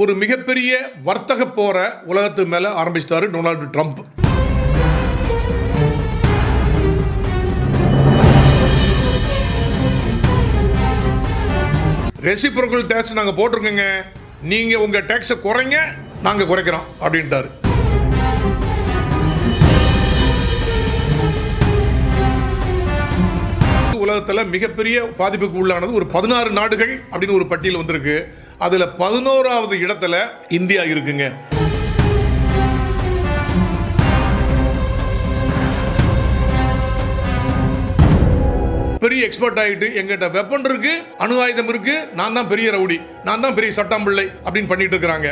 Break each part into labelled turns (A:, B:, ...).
A: ஒரு மிகப்பெரிய வர்த்தக போரை உலகத்து மேலே ஆரம்பிச்சிட்டாரு டொனால்டு ட்ரம்ப். ரெசிப்ரோக்கல் டேக்ஸ் நாங்கள் போட்டிருக்கோங்க. நீங்கள் உங்கள் டேக்ஸை குறைங்க நாங்கள் குறைக்கிறோம் அப்படின்ட்டாரு. உலகத்தில் மிகப்பெரிய பாதிப்புக்கு உள்ளானது ஒரு பதினாறு நாடுகள் அப்படின்னு ஒரு பட்டியல் வந்திருக்கு. அதில் பதினோராவது இடத்துல இந்தியா இருக்குங்க. பெரிய எக்ஸ்பர்ட் ஆகிட்டு எங்கிட்ட வெப்பன் இருக்கு அணு ஆயுதம் இருக்கு நான் தான் பெரிய ரவுடி நான் தான் பெரிய சட்டம் பிள்ளை அப்படின்னு பண்ணிட்டு இருக்கிறாங்க.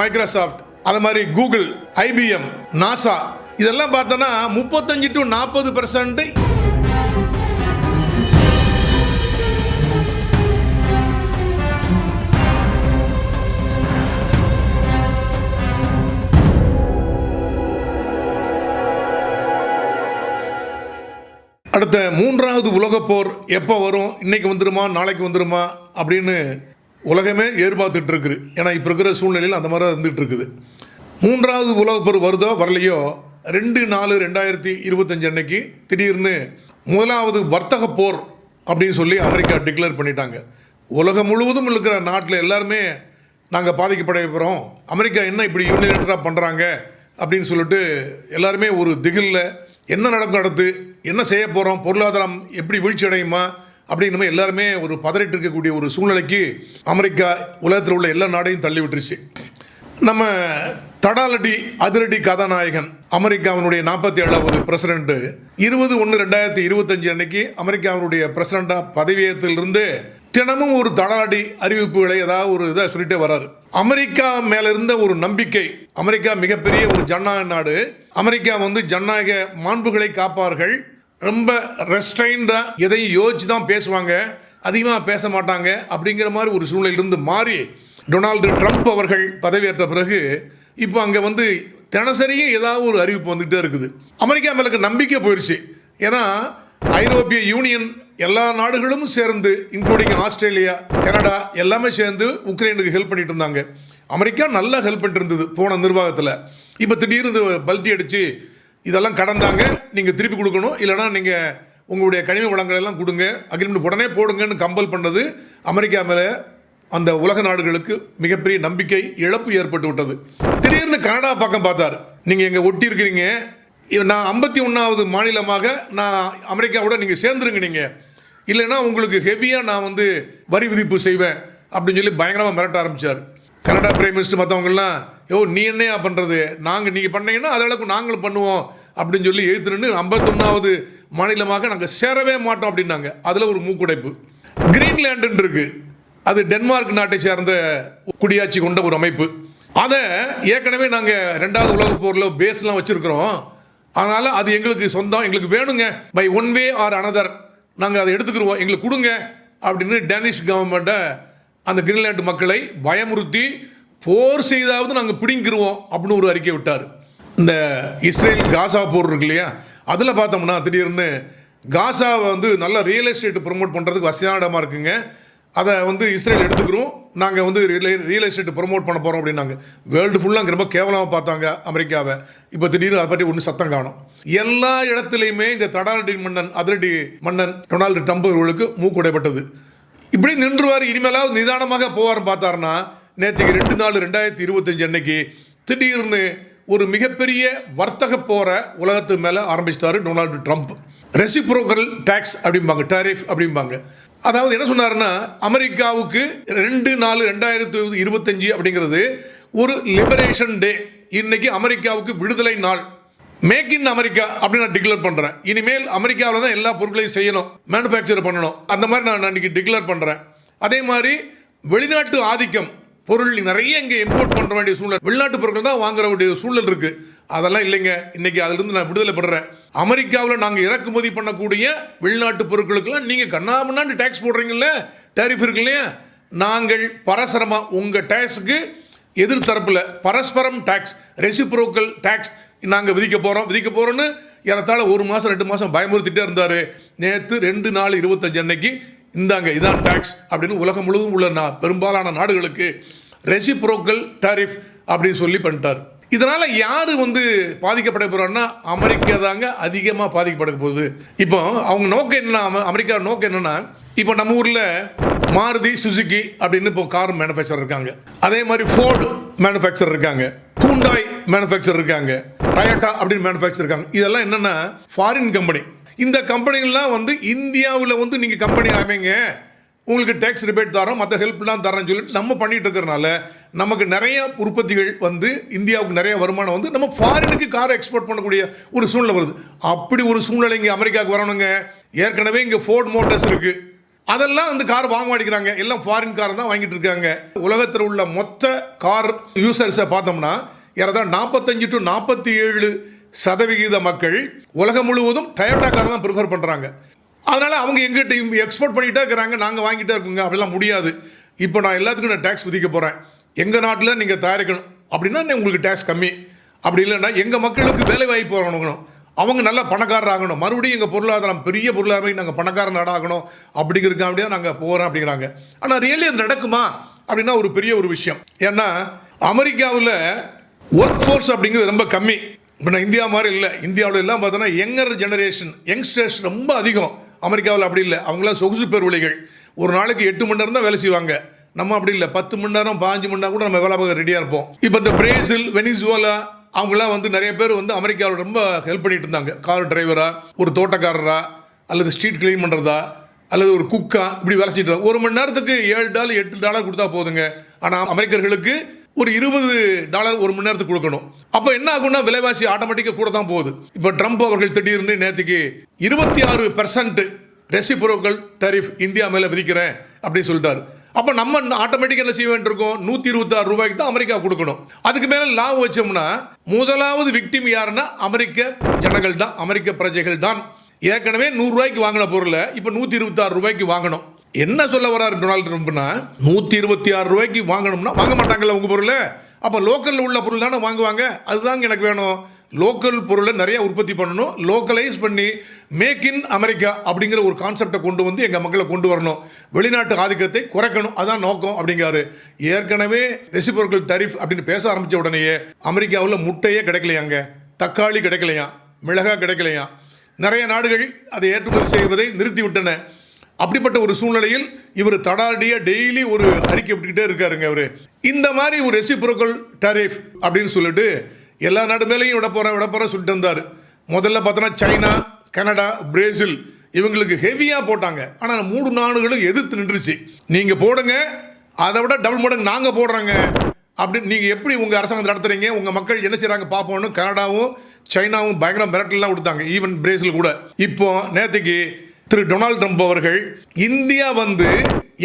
A: மைக்ரோசாஃப்ட் அது மாதிரி கூகுள் ஐபிஎம் நாசா இதெல்லாம் பார்த்தோன்னா முப்பத்தஞ்சு டு நாற்பது பர்சன்ட் அடுத்த மூன்றாவது உலகப் போர் எப்போ வரும்? இன்னைக்கு வந்துருமா? நாளைக்கு வந்துருமா? அப்படின்னு உலகமே எதிர்பார்த்துட்டு இருக்குது. ஏன்னா இப்போ இருக்கிற சூழ்நிலையில் அந்த மாதிரி தான் இருந்துகிட்டு இருக்குது. மூன்றாவது உலகப் போர் வருதோ வரலையோ ரெண்டு நாலு ரெண்டாயிரத்தி இருபத்தஞ்சு அன்னைக்கு திடீர்னு முதலாவது வர்த்தக போர் அப்படின்னு சொல்லி அமெரிக்கா டிக்ளேர் பண்ணிட்டாங்க. உலகம் முழுவதும் இருக்கிற நாட்டில் எல்லாருமே நாங்கள் பாதிக்கப்பட போகிறோம் அமெரிக்கா என்ன இப்படி யூனிலேட்டராக பண்ணுறாங்க அப்படின்னு சொல்லிட்டு எல்லாருமே ஒரு திகில்ல என்ன நடக்கும் அடுத்து? என்ன செய்ய போகிறோம் பொருளாதாரம் எப்படி வீழ்ச்சி அடையுமா? அப்படின்னு எல்லாருமே ஒரு பதறிட்டு இருக்கக்கூடிய ஒரு சூழ்நிலைக்கு அமெரிக்கா உலகத்தில் உள்ள எல்லா நாடையும் தள்ளி விட்டுருச்சு. நம்ம தடாலடி அதிரடி கதாநாயகன் அமெரிக்காவினுடைய நாற்பத்தி ஏழாவது பிரசிடென்ட். இருபது ஒன்று ரெண்டாயிரத்தி இருபத்தஞ்சு அன்னைக்கு அமெரிக்காவினுடைய பிரசிடண்டா பதவியேற்றிலிருந்து தினமும் ஒரு தடாலடி அறிவிப்புகளை ஏதாவது ஒரு இதை சொல்லிட்டே வர்றாரு அமெரிக்கா மேல இருந்த ஒரு நம்பிக்கை அமெரிக்கா மிகப்பெரிய ஒரு ஜனநாயக நாடு அமெரிக்கா வந்து ஜனநாயக மாண்புகளை காப்பார்கள். ரொம்ப ரெஸ்ட்ரைண்டா எதையும் யோசிச்சு தான் பேசுவாங்க அதிகமாக பேச மாட்டாங்க அப்படிங்கிற மாதிரி ஒரு சூழ்நிலையிலிருந்து மாறி டொனால்டு ட்ரம்ப் அவர்கள் பதவியேற்ற பிறகு இப்போ அங்கே வந்து தினசரியும் ஏதாவது ஒரு அறிவிப்பு வந்துகிட்டே இருக்குது. அமெரிக்கா மேலுக்கு நம்பிக்கை போயிடுச்சு ஏன்னா ஐரோப்பிய யூனியன் எல்லா நாடுகளும் சேர்ந்து இன்க்ளூடிங் ஆஸ்திரேலியா கனடா எல்லாமே சேர்ந்து உக்ரைனுக்கு ஹெல்ப் பண்ணிட்டு இருந்தாங்க. அமெரிக்கா நல்லா ஹெல்ப் பண்ணிட்டு இருந்தது போன நிர்வாகத்தில். இப்போ திடீர்னு பல்ட்டி அடித்து இதெல்லாம் கடந்தாங்க. நீங்கள் திருப்பி கொடுக்கணும். இல்லைனா நீங்கள் உங்களுடைய கனிம வளங்கள் எல்லாம் கொடுங்க. அக்ரிமெண்ட் உடனே போடுங்கன்னு கம்பல் பண்ணது அமெரிக்கா மேலே அந்த உலக நாடுகளுக்கு மிகப்பெரிய நம்பிக்கை இழப்பு ஏற்பட்டு விட்டது. திடீர்னு கனடா பக்கம் பார்த்தார். நீங்கள் எங்கே ஒட்டி இருக்கிறீங்க. நான் ஐம்பத்தி ஒன்றாவது மாநிலமாக நான் அமெரிக்காவோட நீங்கள் சேர்ந்துருங்க நீங்கள் இல்லைன்னா உங்களுக்கு ஹெவியாக நான் வந்து வரி விதிப்பு செய்வேன் அப்படின்னு சொல்லி பயங்கரமாக மிரட்ட ஆரம்பித்தார் கனடா பிரைம் மினிஸ்டர் மற்றவங்கெல்லாம் யோ நீ என்னையா பண்ணுறது நாங்கள் நீங்கள் பண்ணீங்கன்னா அது அளவுக்கு நாங்களும் பண்ணுவோம். அப்படின்னு சொல்லி எழுத்துன்னு ஐம்பத்தொன்னாவது மாநிலமாக நாங்கள் சேரவே மாட்டோம் அப்படின்னாங்க. அதில் ஒரு மூக்குடைப்பு. கிரீன்லேண்டுன்னு இருக்குது அது டென்மார்க் நாட்டை சேர்ந்த குடியாட்சி கொண்ட ஒரு அமைப்பு. அதை ஏற்கனவே நாங்கள் ரெண்டாவது உலக போரில் பேஸ்லாம் வச்சுருக்கிறோம். அதனால் அது எங்களுக்கு சொந்தம் எங்களுக்கு வேணுங்க. By one way or another நாங்கள் அதை எடுத்துக்கிருவோம். எங்களுக்கு கொடுங்க அப்படின்னு டேனிஷ் கவர்மெண்ட்டை அந்த கிரீன்லாந்து மக்களை பயமுறுத்தி போர் செய்தாவது நாங்கள் பிடிங்கிருவோம் அப்படின்னு ஒரு அறிக்கை விட்டார். இந்த இஸ்ரேல் காசா போர் இருக்கு இல்லையா? அதில் பார்த்தோம்னா திடீர்னு காசாவை வந்து நல்ல ரியல் எஸ்டேட் ப்ரொமோட் பண்ணுறதுக்கு வசதியான இடமா இருக்குங்க. அதை வந்து இஸ்ரேல் எடுத்துக்கிறோம். நாங்கள் வந்து ரியல் எஸ்டேட் ப்ரொமோட் பண்ண போகிறோம் அப்படின்னாங்க. வேர்ல்டு ஃபுல்லாக ரொம்ப கேவலமாக பார்த்தாங்க அமெரிக்காவை. இப்போ திடீர்னு அதை பற்றி ஒன்றும் சத்தம் காணும். எல்லா இடத்துலையுமே இந்த தடாலடி மன்னன் அதிரடி மன்னன் டொனால்டு ட்ரம்ப் இவர்களுக்கு மூக்குடைப்பட்டது இப்படி நின்றுவார் இனிமேலாவது நிதானமாக போவார் பார்த்தாருன்னா நேற்றுக்கு ரெண்டு நாள் ரெண்டாயிரத்தி இருபத்தஞ்சு அன்னைக்கு திடீர்னு ஒரு மிகப்பெரிய வர்த்தக போரை உலகத்து மேலே ஆரம்பிச்சிட்டாரு டொனால்டு ட்ரம்ப். ரெசிப்ரோக்கல் டேக்ஸ் அப்படிம்பாங்க டாரிஃப் அப்படிம்பாங்க. அதாவது என்ன சொன்னாருன்னா அமெரிக்காவுக்கு ரெண்டு நாலு ரெண்டாயிரத்தி இருபத்தஞ்சு அப்படிங்கிறது ஒரு லிபரேஷன் டே இன்னைக்கு அமெரிக்காவுக்கு விடுதலை நாள். மேக் இன் அமெரிக்கா அப்படின்னு நான் டிக்ளேர் பண்ணுறேன் இனிமேல் அமெரிக்காவில் தான் எல்லா பொருட்களையும் செய்யணும். மேனுஃபேக்சர் பண்ணணும். அந்த மாதிரி நான் இன்னைக்கு டிக்ளேர் பண்ணுறேன் அதே மாதிரி வெளிநாட்டு ஆதிக்கம் பொருள் நிறைய இங்கே இம்போர்ட் பண்ண வேண்டிய சூழல் வெளிநாட்டு பொருட்கள் தான் வாங்குற வேண்டிய சூழல் இருக்குது அதெல்லாம் இல்லைங்க. இன்னைக்கு அதிலிருந்து நான் விடுதலை படுறேன் அமெரிக்காவில் நாங்கள் இறக்குமதி பண்ணக்கூடிய வெளிநாட்டு பொருட்களுக்கெல்லாம் நீங்கள் கண்ணாமண்ணாண்டு டேக்ஸ் போடுறீங்கல்ல? டேரிஃப் இருக்கு இல்லையா? நாங்கள் பரஸ்பரமாக உங்கள் டேக்ஸுக்கு எதிர்த்தரப்பில் பரஸ்பரம் டேக்ஸ் ரெசிப்ரோக்கல் டேக்ஸ் நாங்கள் விதிக்க போகிறோம் விதிக்க போகிறோன்னு ஏறத்தாழ ஒரு மாதம் ரெண்டு மாதம் பயமுறுத்திட்டே இருந்தார். நேற்று ரெண்டு நாள் இருபத்தஞ்சு அன்னைக்கு இந்தாங்க இதான் டேக்ஸ் அப்படின்னு உலகம் முழுவதும் உள்ள நா பெரும்பாலான நாடுகளுக்கு ரெசிப்ரோக்கல் டாரிஃப் அப்படின்னு சொல்லி பண்ணிட்டார். இதனால் யார் வந்து பாதிக்கப்பட போகிறான்னா அமெரிக்கா தாங்க அதிகமாக பாதிக்கப்பட போகுது. இப்போ அவங்க நோக்கம் என்ன அமெரிக்கா நோக்கம் என்னென்னா இப்போ நம்ம ஊரில் மாருதி சுசுகி அப்படின்னு இப்போ கார் மேனுஃபேக்சர் இருக்காங்க. அதே மாதிரி ஃபோர்டு மேனுஃபேக்சர் இருக்காங்க. ஹூண்டாய் மேனுஃபேக்சர் இருக்காங்க. டயட்டா அப்படின்னு மேனுஃபேக்சர் இருக்காங்க. இதெல்லாம் என்னென்னா ஃபாரின் கம்பெனி இந்த கம்பெனிகள்லாம் வந்து இந்தியாவில் வந்து நீங்கள் கம்பெனி அமைங்க உங்களுக்கு டேக்ஸ் ரிபேட் தரோம் மற்ற ஹெல்ப்லாம் தரேன்னு சொல்லிட்டு நம்ம பண்ணிட்டு இருக்கிறனால நமக்கு நிறைய உற்பத்திகள் வந்து இந்தியாவுக்கு நிறைய வருமானம் வந்து நம்ம ஃபாரினுக்கு காரை எக்ஸ்போர்ட் பண்ணக்கூடிய ஒரு சூழ்நிலை வருது. அப்படி ஒரு சூழ்நிலை இங்கே அமெரிக்காவுக்கு வரணுங்க. ஏற்கனவே இங்கே ஃபோர்ட் மோட்டர்ஸ் இருக்கு. அதெல்லாம் வந்து கார் வாங்க மாட்டேங்கிறாங்க. எல்லாம் ஃபாரின் கார் தான் வாங்கிட்டு இருக்காங்க. உலகத்தில் உள்ள மொத்த கார் யூசர்ஸை பார்த்தோம்னா ஏறதான் நாற்பத்தஞ்சு டு நாற்பத்தி ஏழு சதவிகித மக்கள் உலகம் முழுவதும் டயோட்டா கார் தான் ப்ரிஃபர் பண்ணுறாங்க அதனால் அவங்க எங்கிட்ட எக்ஸ்போர்ட் பண்ணிகிட்டே இருக்கிறாங்க. நாங்கள் வாங்கிட்டே இருக்கோங்க. அப்படிலாம் முடியாது. இப்போ நான் எல்லாத்துக்கும் நான் டேக்ஸ் விதிக்க போகிறேன் எங்கள் நாட்டில் நீங்கள் தயாரிக்கணும். அப்படின்னா உங்களுக்கு டேக்ஸ் கம்மி. அப்படி இல்லைன்னா எங்கள் மக்களுக்கு வேலை வாய்ப்பு வரணும் அவங்க நல்ல பணக்காரர் ஆகணும். மறுபடியும் எங்கள் பொருளாதாரம் பெரிய பொருளாதாரம் நாங்கள் பணக்கார நாடாகணும். அப்படிங்கிறதுக்காக நாங்கள் போகிறோம் அப்படிங்கிறாங்க. ஆனால் ரியலி அது நடக்குமா? அப்படின்னா ஒரு பெரிய ஒரு விஷயம். ஏன்னா அமெரிக்காவில் ஒர்க் ஃபோர்ஸ் அப்படிங்கிறது ரொம்ப கம்மி. இப்போ நான் இந்தியா மாதிரி இல்லை. இந்தியாவில் எல்லாம் பார்த்தோன்னா யங்கர் ஜெனரேஷன் யங்ஸ்டர்ஸ் ரொம்ப அதிகம். அமெரிக்காவில் அப்படி இல்லை. அவங்களாம் சொகுசு பேர் ஒரு நாளைக்கு எட்டு மணி நேரம் தான் வேலை செய்வாங்க. நம்ம அப்படி இல்லை. பத்து மணி நேரம் பாஞ்சு மணி நேரம் கூட நம்ம வேலை பார்க்க ரெடியாக இருப்போம். இப்போ இந்த பிரேசில் வெனிசுவலா அவங்களாம் வந்து நிறைய பேர் வந்து அமெரிக்காவில் ரொம்ப ஹெல்ப் பண்ணிட்டு இருந்தாங்க. கார் டிரைவரா ஒரு தோட்டக்காரரா அல்லது ஸ்ட்ரீட் க்ளீன் பண்ணுறதா அல்லது ஒரு குக்கா இப்படி வேலை செஞ்சுட்டு ஒரு மணி நேரத்துக்கு ஏழு டாலர் எட்டு டாலர் கொடுத்தா போதுங்க. ஆனால் அமெரிக்கர்களுக்கு ஒரு இருபது டாலர் ஒரு மணி நேரத்துக்கு கொடுக்கணும். அப்போ என்ன ஆகும்னா விலைவாசி ஆட்டோமேட்டிக்காக கூட தான் போகுது. இப்போ ட்ரம்ப் அவர்கள் திடீர்னு நேற்றுக்கு இருபத்தி ஆறு பெர்சன்ட் ரெசிப்ரோக்கல் டரிஃப் இந்தியா மேலே விதிக்கிறேன் அப்படின்னு சொல்லிட்டாரு. அப்போ நம்ம ஆட்டோமேட்டிக்காக என்ன செய்ய வேண்டியிருக்கோம்? நூற்றி இருபத்தாறு ரூபாய்க்கு தான் அமெரிக்கா கொடுக்கணும். அதுக்கு மேலே லாபம் வச்சோம்னா முதலாவது விக்டிம் யாருன்னா அமெரிக்க ஜனங்கள் தான் அமெரிக்க பிரஜைகள் தான். ஏற்கனவே நூறுரூவாய்க்கு வாங்கின பொருளை இப்போ நூற்றி இருபத்தாறு ரூபாய்க்கு வாங்கணும். என்ன சொல்ல வராரு டொனால்டு ட்ரம்ப்னா நூற்றி இருபத்தி ஆறு ரூபாய்க்கு வாங்கணும்னா வாங்க மாட்டாங்கல்ல உங்கள் பொருளை? அப்போ லோக்கலில் உள்ள பொருள் தானே வாங்குவாங்க? அதுதாங்க எனக்கு வேணும். லோக்கல் பொருளை நிறைய உற்பத்தி பண்ணணும். லோக்கலைஸ் பண்ணி மேக் இன் அமெரிக்கா அப்படிங்கிற ஒரு கான்செப்டை கொண்டு வந்து எங்கள் மக்களை கொண்டு வரணும். வெளிநாட்டு ஆதிக்கத்தை குறைக்கணும். அதான் நோக்கம் அப்படிங்கிறாரு. ஏற்கனவே ரெசிபொருட்கள் தரிஃப் அப்படின்னு பேச ஆரம்பித்த உடனேயே அமெரிக்காவில் முட்டையே கிடைக்கலையாங்க. தக்காளி கிடைக்கலையா? மிளகாய் கிடைக்கலையா? நிறைய நாடுகள் அதை ஏற்றுமதி செய்வதை நிறுத்திவிட்டன. அப்படிப்பட்ட ஒரு சூழ்நிலையில் இவர் தடாடியாக டெய்லி ஒரு அறிக்கை விட்டுக்கிட்டே இருக்காருங்க அவர். இந்த மாதிரி ஒரு ரெசிப்ரோக்கல் டரிஃப் அப்படின்னு சொல்லிட்டு எல்லா நாடு மேலேயும் விட போகிறேன் விட போகிறேன் சொல்லிட்டு இருந்தார். முதல்ல பார்த்தோன்னா சைனா கனடா பிரேசில் இவங்களுக்கு ஹெவியாக போட்டாங்க. ஆனால் மூணு நாடுகளும் எதிர்த்து நின்றுச்சு. நீங்கள் போடுங்க அதை விட டபுள் மடங்கு நாங்கள் போடுறோங்க. அப்படின்னு நீங்கள் எப்படி உங்கள் அரசாங்கம் நடத்துறீங்க? உங்கள் மக்கள் என்ன செய்கிறாங்க பார்ப்போம்னு கனடாவும் சைனாவும் பயங்கர மிரட்டல்லாம் கொடுத்தாங்க ஈவன் பிரேசில் கூட. இப்போ நேற்றுக்கு திரு டொனால்ட் ட்ரம்ப் அவர்கள் இந்தியா வந்து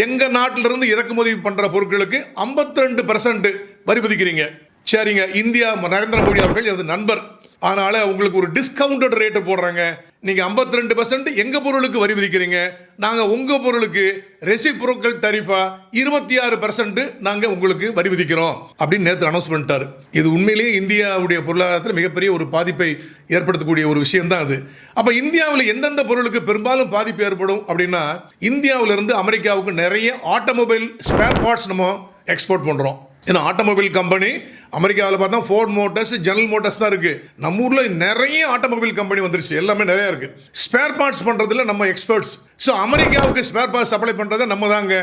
A: எங்கள் நாட்டிலிருந்து இறக்குமதி பண்ணுற பொருட்களுக்கு ஐம்பத்தி ரெண்டு பர்சன்ட் வரி விதிக்கிறீங்க. சரிங்க இந்தியா நரேந்திர மோடி அவர்கள் எனது நண்பர். அதனால உங்களுக்கு ஒரு டிஸ்கவுண்டட் ரேட்டு போடுறாங்க. நீங்கள் ஐம்பத்தி ரெண்டு பர்சன்ட் எங்கள் பொருளுக்கு வரி விதிக்கிறீங்க? நாங்கள் உங்கள் பொருளுக்கு ரெசிப்ரோக்கல் தரிஃபா இருபத்தி ஆறு பர்சன்ட் நாங்கள் உங்களுக்கு வரி விதிக்கிறோம். அப்படின்னு நேற்று அனௌன்ஸ் பண்ணிட்டார். இது உண்மையிலேயே இந்தியாவுடைய பொருளாதாரத்தில் மிகப்பெரிய ஒரு பாதிப்பை ஏற்படுத்தக்கூடிய ஒரு விஷயம் தான் அது. அப்போ இந்தியாவில் எந்தெந்த பொருளுக்கு பெரும்பாலும் பாதிப்பு ஏற்படும் அப்படின்னா இந்தியாவிலிருந்து இருந்து அமெரிக்காவுக்கு நிறைய ஆட்டோமொபைல் ஸ்பேர் பார்ட்ஸ் நம்ம எக்ஸ்போர்ட் பண்ணுறோம் ஏன்னா ஆட்டோமொபைல் கம்பெனி அமெரிக்காவில் பார்த்தா ஃபோர்ட் மோட்டர்ஸ் ஜெனரல் மோட்டர்ஸ் தான் இருக்குது நம்ம ஊரில் நிறைய ஆட்டோமொபைல் கம்பெனி வந்துருச்சு. எல்லாமே நிறைய இருக்குது ஸ்பேர் பார்ட்ஸ் பண்ணுறதுல நம்ம எக்ஸ்பர்ட்ஸ் ஸோ அமெரிக்காவுக்கு ஸ்பேர் பார்ட்ஸ் சப்ளை பண்ணுறதை நம்ம தாங்க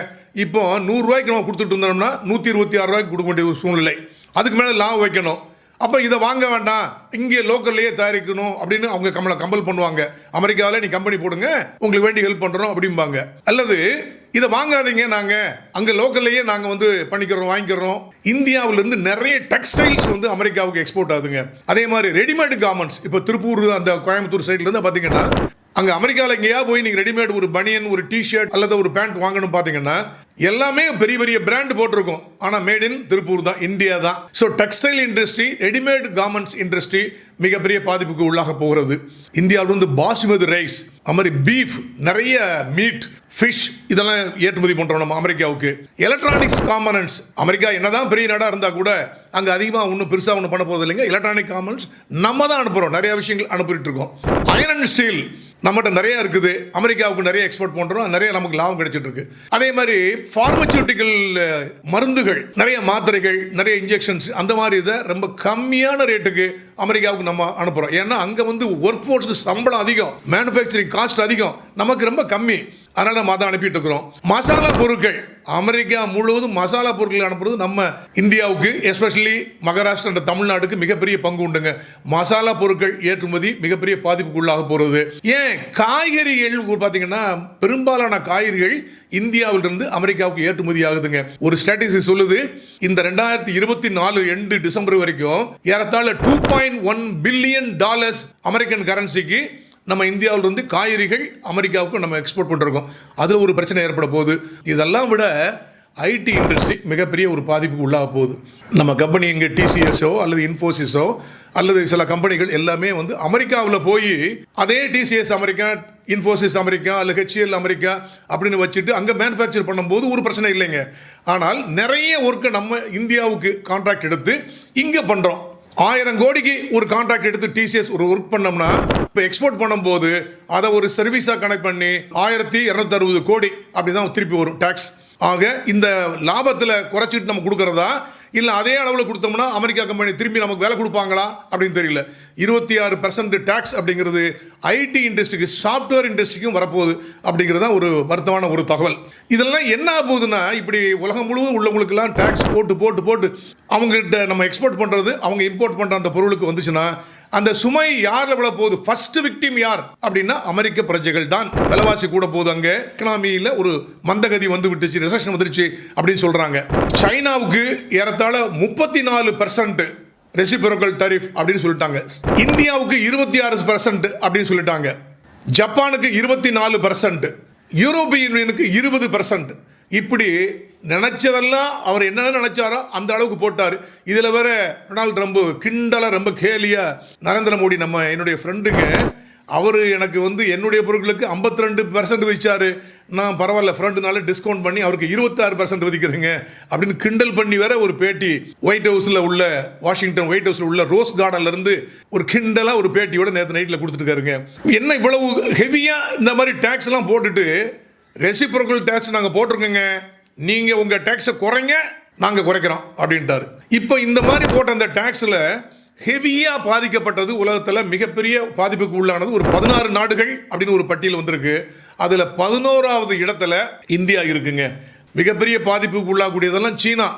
A: இப்போ நூறுரூவாய்க்கு நம்ம கொடுத்துட்டு இருந்தோம்னா நூற்றி இருபத்தி ஆறு ரூபாய்க்கு கொடுக்க வேண்டிய ஒரு சூழ்நிலை. அதுக்கு மேலே லாபம் வைக்கணும். அப்போ இதை வாங்க வேண்டாம். இங்கே லோக்கல்லையே தயாரிக்கணும் அப்படின்னு அவங்க கம்பளை கம்பல் பண்ணுவாங்க. அமெரிக்காவில் நீ கம்பெனி போடுங்க உங்களுக்கு வேண்டி ஹெல்ப் பண்ணுறோம் அப்படிம்பாங்க. அல்லது இதை வாங்காதீங்க நாங்கள் அங்கே லோக்கல்லையே நாங்கள் வந்து பண்ணிக்கிறோம் வாங்கிக்கிறோம். இந்தியாவிலேருந்து நிறைய டெக்ஸ்டைல்ஸ் வந்து அமெரிக்காவுக்கு எக்ஸ்போர்ட் ஆகுதுங்க. அதே மாதிரி ரெடிமேட் கார்மெண்ட்ஸ் இப்போ திருப்பூர் அந்த கோயம்புத்தூர் சைட்லேருந்து பார்த்தீங்கன்னா அங்கே அமெரிக்காவில் எங்கேயா போய் நீங்கள் ரெடிமேட் ஒரு பனியன் ஒரு டிஷர்ட் அல்லது ஒரு பேண்ட் வாங்கணும் பார்த்தீங்கன்னா எல்லாமே பெரிய பெரிய பிராண்ட் போட்டிருக்கோம். ஆனால் மேட் இன் திருப்பூர் தான் இந்தியா தான். So textile industry readymade garments industry மிகப்பெரிய பாதிப்புக்கு உள்ளாக போகிறது. இந்தியாவில் வந்து பாசுமதி ரைஸ் அது மாதிரி பீஃப் நிறைய மீட் ஃபிஷ் இதெல்லாம் ஏற்றுமதி பண்ணுறோம் நம்ம அமெரிக்காவுக்கு. எலக்ட்ரானிக்ஸ் காம்பனன்ஸ் அமெரிக்கா என்னதான் பெரிய நாடாக இருந்தால் கூட அங்கே அதிகமாக ஒன்றும் பெருசாக ஒன்றும் பண்ண போகிறது இல்லைங்க எலக்ட்ரானிக் காமனன்ஸ் நம்ம தான் அனுப்புகிறோம் நிறைய விஷயங்கள் அனுப்பிட்டு இருக்கோம். அயன் அண்ட் ஸ்டீல் நம்மகிட்ட நிறைய இருக்குது. அமெரிக்காவுக்கு நிறைய எக்ஸ்போர்ட் பண்ணுறோம் நிறைய நமக்கு லாபம் கிடைச்சிட்டு இருக்கு அதே மாதிரி ஃபார்மசூட்டிக்கல் மருந்துகள் நிறைய மாத்திரைகள் நிறைய இன்ஜெக்ஷன்ஸ் அந்த மாதிரி இதை ரொம்ப கம்மியான ரேட்டுக்கு அமெரிக்காவுக்கு நம்ம அனுப்புகிறோம் ஏன்னா அங்கே வந்து ஒர்க் ஃபோர்ஸ்க்கு சம்பளம் அதிகம். மேனுஃபேக்சரிங் காஸ்ட் அதிகம். நமக்கு ரொம்ப கம்மி. அதனால் நம்ம அதை அனுப்பிட்டு இருக்கிறோம். மசாலா பொருட்கள். அமெரிக்கா முழுவதும் மசாலா பொருட்கள் அனுப்புறது நம்ம இந்தியாவுக்கு எஸ்பெஷலி மகாராஷ்டிரா என்ற தமிழ்நாட்டுக்கு மிகப்பெரிய பங்கு உண்டுங்க. மசாலா பொருட்கள் ஏற்றுமதி மிகப்பெரிய பாதிப்புக்குள்ளாக போகிறது ஏன்? காய்கறிகள் பார்த்தீங்கன்னா பெரும்பாலான காய்கறிகள் இந்தியாவிலிருந்து அமெரிக்காவுக்கு ஏற்றுமதி ஆகுதுங்க. ஒரு ஸ்ட்ராட்டஜி சொல்லுது இந்த ரெண்டாயிரத்தி இருபத்தி நாலு எண்டு டிசம்பர் வரைக்கும் ஏறத்தாழ two point one billion dollars American கரன்சிக்கு நம்ம இந்தியாவிலிருந்து காய்கறிகள் அமெரிக்காவுக்கும் நம்ம எக்ஸ்போர்ட் பண்ணிருக்கோம் அதில் ஒரு பிரச்சனை ஏற்பட போகுது. இதெல்லாம் விட ஐடி இண்டஸ்ட்ரி மிகப்பெரிய ஒரு பாதிப்புக்கு உள்ளாக போகுது. நம்ம கம்பெனி இங்கே டிசிஎஸோ அல்லது இன்ஃபோசிஸோ அல்லது சில கம்பெனிகள் எல்லாமே வந்து அமெரிக்காவில் போய் அதே டிசிஎஸ் அமெரிக்கா இன்ஃபோசிஸ் அமெரிக்கா அல்ல ஹெச்எல் அமெரிக்கா அப்படின்னு வச்சுட்டு அங்கே மேனுஃபேக்சர் பண்ணும்போது ஒரு பிரச்சனை இல்லைங்க. ஆனால் நிறைய ஒர்க்கை நம்ம இந்தியாவுக்கு கான்ட்ராக்ட் எடுத்து இங்கே பண்ணுறோம் ஆயிரம் கோடிக்கு ஒரு கான்ட்ராக்ட் எடுத்து டிசிஎஸ் ஒரு ஒர்க் பண்ணோம்னா இப்போ எக்ஸ்போர்ட் பண்ணும்போது அதை ஒரு சர்வீஸாக கனெக்ட் பண்ணி ஆயிரத்தி இரநூத்தி அறுபது கோடி அப்படி தான் திருப்பி வரும் டேக்ஸ் ஆக இந்த லாபத்தில் குறைச்சிட்டு நம்ம கொடுக்குறதா இல்லை அதே அளவில் கொடுத்தோம்னா அமெரிக்கா கம்பெனி திரும்பி நமக்கு வேலை கொடுப்பாங்களா அப்படின்னு தெரியல. இருபத்தி ஆறு பர்சன்ட் டேக்ஸ் அப்படிங்கிறது ஐடி இண்டஸ்ட்ரிக்கு சாஃப்ட்வேர் இண்டஸ்ட்ரிக்கும் வரப்போகுது அப்படிங்கிறது தான் ஒரு வருத்தமான ஒரு தகவல். இதெல்லாம் என்ன போகுதுன்னா இப்படி உலகம் முழுவதும் உள்ளவங்களுக்கெல்லாம் டேக்ஸ் போட்டு போட்டு போட்டு அவங்ககிட்ட நம்ம எக்ஸ்போர்ட் பண்ணுறது அவங்க இம்போர்ட் பண்ணுற அந்த பொருளுக்கு வந்துச்சுன்னா அந்த சுமை யார்ல விழ போகுது? ஃபர்ஸ்ட் விக்டிம் யார்? அப்படின்னா அமெரிக்க பிரஜைகள் தான். விலைவாசி கூட போகுது அங்கே. எக்கனாமியில் ஒரு மந்தகதி வந்து விட்டுச்சு ரிசப்ஷன் வந்துருச்சு அப்படின்னு சொல்கிறாங்க சைனாவுக்கு ஏறத்தாழ முப்பத்தி நாலு பர்சன்ட் ரெசிபரோக்கல் டரிஃப் அப்படின்னு சொல்லிட்டாங்க. இந்தியாவுக்கு இருபத்தி ஆறு பர்சன்ட் அப்படின்னு சொல்லிட்டாங்க. ஜப்பானுக்கு இருபத்தி நாலு பர்சன்ட் யூரோப்பிய யூனியனுக்கு இருபது பர்சன்ட் இப்படி நினச்சதெல்லாம் அவர் என்னென்ன நினைச்சாரோ அந்த அளவுக்கு போட்டார். இதில் வேற டொனால்டு ட்ரம்ப் கிண்டலாக ரொம்ப கேலியாக நரேந்திர மோடி நம்ம என்னுடைய ஃப்ரெண்டுங்க அவர் எனக்கு வந்து என்னுடைய பொருட்களுக்கு 52% ரெண்டு பர்சன்ட் வச்சார் நான் பரவாயில்ல ஃப்ரெண்டுனால டிஸ்கவுண்ட் பண்ணி அவருக்கு இருபத்தாறு பர்சன்ட் விதிக்கிறேங்க அப்படின்னு கிண்டல் பண்ணி வேற ஒரு பேட்டி ஒயிட் ஹவுஸில் உள்ள வாஷிங்டன் ஒயிட் ஹவுஸில் உள்ள ரோஸ் கார்டன்ல இருந்து ஒரு கிண்டலாக ஒரு பேட்டியோட நேற்று நைட்டில் கொடுத்துருக்காருங்க என்ன இவ்வளவு ஹெவியாக இந்த மாதிரி டேக்ஸ்லாம் போட்டுட்டு ரெசிப்ரோக்கல் டேக்ஸ் நாங்கள் போட்டிருக்கோங்க. நீங்கள் உங்கள் டேக்ஸை குறைங்க நாங்கள் குறைக்கிறோம் அப்படின்ட்டாரு. இப்போ இந்த மாதிரி போட்ட அந்த டேக்ஸில் ஹெவியாக பாதிக்கப்பட்டது உலகத்தில் மிகப்பெரிய பாதிப்புக்கு உள்ளானது ஒரு பதினாறு நாடுகள் அப்படின்னு ஒரு பட்டியல் வந்திருக்கு. அதில் பதினோராவது இடத்துல இந்தியா இருக்குங்க. மிகப்பெரிய பாதிப்புக்கு உள்ளாகக்கூடியதெல்லாம் சீனா.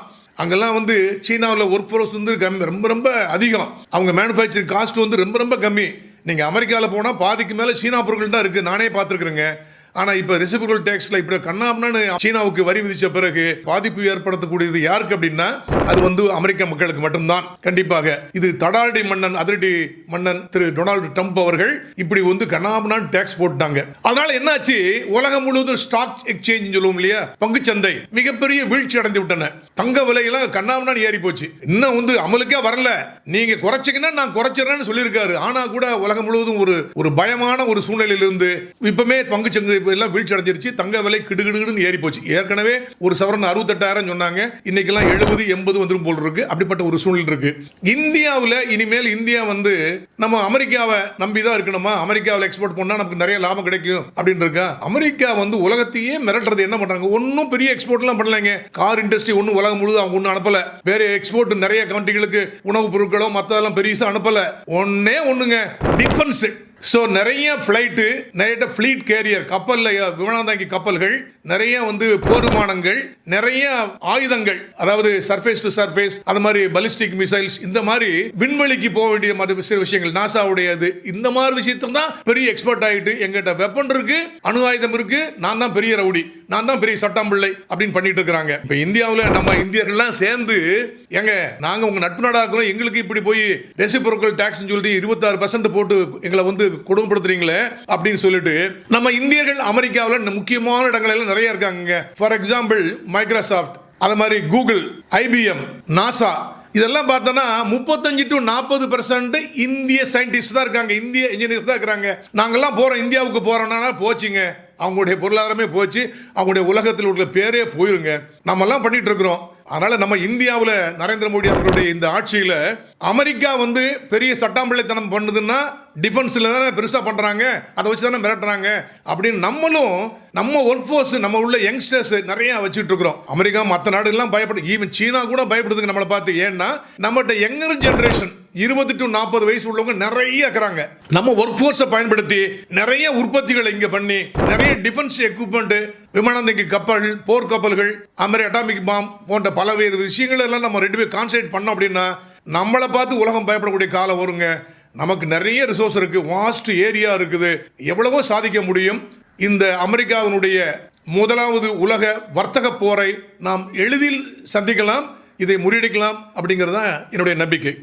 A: அங்கெல்லாம் வந்து சீனாவில் ஒர்க் ஃபோர்ஸ் வந்து கம்மி ரொம்ப ரொம்ப அதிகம். அவங்க மேனுஃபேக்சரிங் காஸ்ட் வந்து ரொம்ப ரொம்ப கம்மி. நீங்கள் அமெரிக்காவில் போனால் பாதிக்கு மேலே சீனா பொருட்கள் தான் இருக்குது நானே பார்த்துருக்குறேங்க. ஆனால் இப்போ ரெசிபிகல் டேக்ஸில் இப்படி கண்ணாமன்னு சீனாவுக்கு வரி விதிச்ச பிறகு பாதிப்பு ஏற்படுத்தக்கூடியது யாருக்கு அப்படின்னா அது வந்து அமெரிக்க மக்களுக்கு மட்டும்தான். கண்டிப்பாக இது தடாடி மன்னன் அதிரடி மன்னன் திரு டொனால்டு ட்ரம்ப் அவர்கள் இப்படி வந்து கண்ணாமனான் டேக்ஸ் போட்டாங்க அதனால என்னாச்சு? உலகம் முழுவதும் ஸ்டாக் எக்ஸ்சேஞ்ச் சொல்லுவோம் இல்லையா? பங்குச்சந்தை மிகப்பெரிய வீழ்ச்சி அடைந்து விட்டன. தங்க விலையெல்லாம் கண்ணாமனான் ஏறி போச்சு. இன்னும் வந்து அமலுக்கே வரல. நீங்க குறைச்சிங்கன்னா நான் குறைச்சிடறேன்னு சொல்லியிருக்காரு. ஆனா கூட உலகம் முழுவதும் ஒரு ஒரு பயமான ஒரு சூழ்நிலையிலிருந்து இப்பவுமே பங்குச்சந்தை எல்லாம் வீழ்ச்சி அடைஞ்சிருச்சு. தங்க விலை கிடுகிடுன்னு ஏறி போச்சு. ஏற்கனவே ஒரு சவரன் அறுபத்தெட்டாயிரம் சொன்னாங்க. இன்னைக்கெல்லாம் எழுபது எண்பது வந்துடும் போல் இருக்கு. அப்படிப்பட்ட ஒரு சூழ்நிலை இருக்கு. இந்தியாவில் இனிமேல் இந்தியா வந்து நம்ம அமெரிக்காவை நம்பி தான் இருக்கணுமா? அமெரிக்காவில் எக்ஸ்போர்ட் பண்ணா நமக்கு நிறைய லாபம் கிடைக்கும் அப்படின்னு இருக்கா? அமெரிக்கா வந்து உலகத்தையே மிரட்டுறது என்ன பண்றாங்க? ஒன்றும் பெரிய எக்ஸ்போர்ட்லாம் பண்ணலைங்க. கார் இண்டஸ்ட்ரி ஒன்றும் உலகம் முழுதும் அவங்க ஒன்றும் அனுப்பல. வேற எக்ஸ்போர்ட் நிறைய கண்ட்ரிகளுக்கு உணவுப் பொருட்களோ மற்றதெல்லாம் பெருசாக அனுப்பல. ஒன்னே ஒண்ணுங்க. டிஃபென்ஸ் ஸோ நிறைய ஃப்ளைட்டு நிறைய ஃப்ளீட் கேரியர் கப்பலில் விமானந்தாங்கி கப்பல்கள் நிறைய வந்து போர் விமானங்கள் நிறைய ஆயுதங்கள் அதாவது சர்ஃபேஸ் டு சர்ஃபேஸ் அது மாதிரி பலிஸ்டிக் மிசைல்ஸ் இந்த மாதிரி விண்வெளிக்கு போக வேண்டிய மாதிரி சில விஷயங்கள் நாசாவுடையது இந்த மாதிரி விஷயத்துல தான் பெரிய எக்ஸ்பர்ட் ஆகிட்டு எங்கிட்ட வெப்பன் இருக்கு அணு ஆயுதம் இருக்கு நான் தான் பெரிய ரவுடி நான் தான் பெரிய சட்டம் பிள்ளை அப்படின்னு பண்ணிட்டு இருக்கிறாங்க. இப்போ இந்தியாவில் நம்ம இந்தியர்கள்லாம் சேர்ந்து ஏங்க நாங்க உங்க நட்பு நாடா இருக்கிறோம் எங்களுக்கு இப்படி போய் ரெசிபொருட்கள் டாக்ஸ் சொல்லிட்டு இருபத்தாறு பர்சன்ட் போட்டு எங்களை வந்து கொடுமைப்படுத்துறீங்களே அப்படின்னு சொல்லிட்டு நம்ம இந்தியர்கள் அமெரிக்காவில் முக்கியமான இடங்களில் நிறைய இருக்காங்க. ஃபார் எக்ஸாம்பிள் மைக்ரோசாஃப்ட் அது மாதிரி கூகுள் ஐபிஎம் நாசா இதெல்லாம் பார்த்தோன்னா முப்பத்தஞ்சு டு நாற்பது பெர்சன்ட் இந்திய சயின்டிஸ்ட் தான் இருக்காங்க. இந்திய இன்ஜினியர்ஸ் தான் இருக்கிறாங்க. நாங்கள்லாம் போகிறோம் இந்தியாவுக்கு போகிறோம்னா போச்சுங்க. அவங்களுடைய பொருளாதாரமே போச்சு. அவங்களுடைய உலகத்தில் உள்ள பேரே போயிருங்க. நம்மெல்லாம் பண்ணிட்டு இருக்கிறோம். அதனால நம்ம இந்தியாவில் நரேந்திர மோடி அவர்களுடைய இந்த ஆட்சியில் அமெரிக்கா வந்து பெரிய சட்டாம்பிள்ளைத்தனம் பண்ணுதுன்னா டிஃபென்ஸில் தானே பெருசாக பண்ணுறாங்க அதை வச்சு தானே மிரட்டுறாங்க. அப்படின்னு நம்மளும் நம்ம ஒர்க் ஃபோர்ஸ் நம்ம உள்ள யங்ஸ்டர்ஸ் நிறைய வச்சுட்டு இருக்கிறோம். அமெரிக்கா மற்ற நாடுகள்லாம் பயப்படு ஈவன் சீனா கூட பயப்படுதுங்க நம்மளை பார்த்து. ஏன்னா நம்மகிட்ட யங்கர் ஜென்ரேஷன் இருபது டு நாற்பது வயசு உள்ளவங்க நிறைய இருக்கிறாங்க. நம்ம ஒர்க் ஃபோர்ஸை பயன்படுத்தி நிறைய உற்பத்திகளை இங்கே பண்ணி நிறைய டிஃபென்ஸ் எக்யூப்மெண்ட் விமானந்தங்கி கப்பல் போர் கப்பல்கள் அட்டாமிக் பாம் போன்ற பலவேறு விஷயங்கள் எல்லாம் நம்ம ரெண்டு பேர் கான்சன்ட்ரேட் பண்ணோம் அப்படின்னா நம்மளை பார்த்து உலகம் பயப்படக்கூடிய காலம் வருங்க. நமக்கு நிறைய ரிசோர்ஸ் இருக்கு. வாஸ்ட் ஏரியா இருக்குது. எவ்வளவோ சாதிக்க முடியும். இந்த அமெரிக்காவினுடைய முதலாவது உலக வர்த்தக போரை நாம் எளிதில் சந்திக்கலாம். இதை முறியடிக்கலாம் அப்படிங்கிறது தான் என்னுடைய நம்பிக்கை.